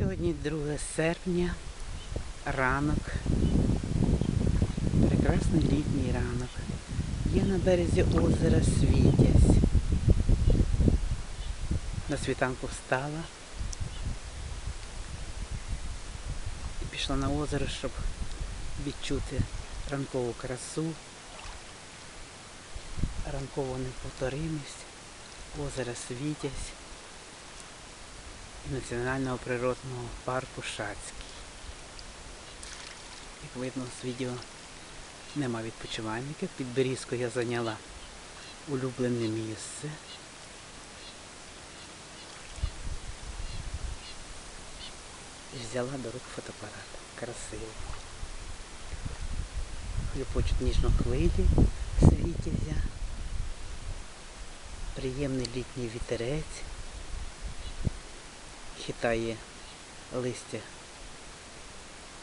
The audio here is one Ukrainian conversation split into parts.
Сьогодні 2 серпня, ранок. Прекрасний літній ранок. Я на березі озера Світязь. На світанку встала і пішла на озеро, щоб відчути ранкову красу, ранкову неповторимість, озера Світязь Національного природного парку Шацький. Як видно з відео, нема відпочивальників. Під Берізкою я зайняла улюблене місце. І взяла до рук фотоапарат. Красиво. Хлюпочуть ніжно хвилі світязя. Приємний літній вітерець. Хитає листя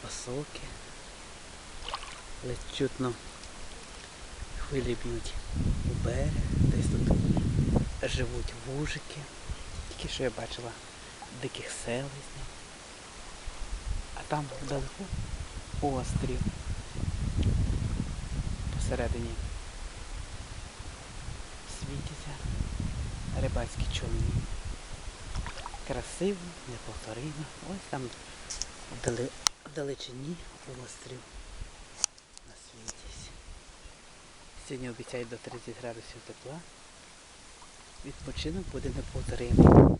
осоки. Ледь чутно хвилі б'ють у берег, десь тут живуть вужики. Тільки що я бачила диких селезнів. А там вдалеку острів. Посередині світяться рибацькі човни. Красиво, неповторимо. Ось там в далечині острів на світісь. Сьогодні обіцяють до 30 градусів тепла. Відпочинок буде неповторимий.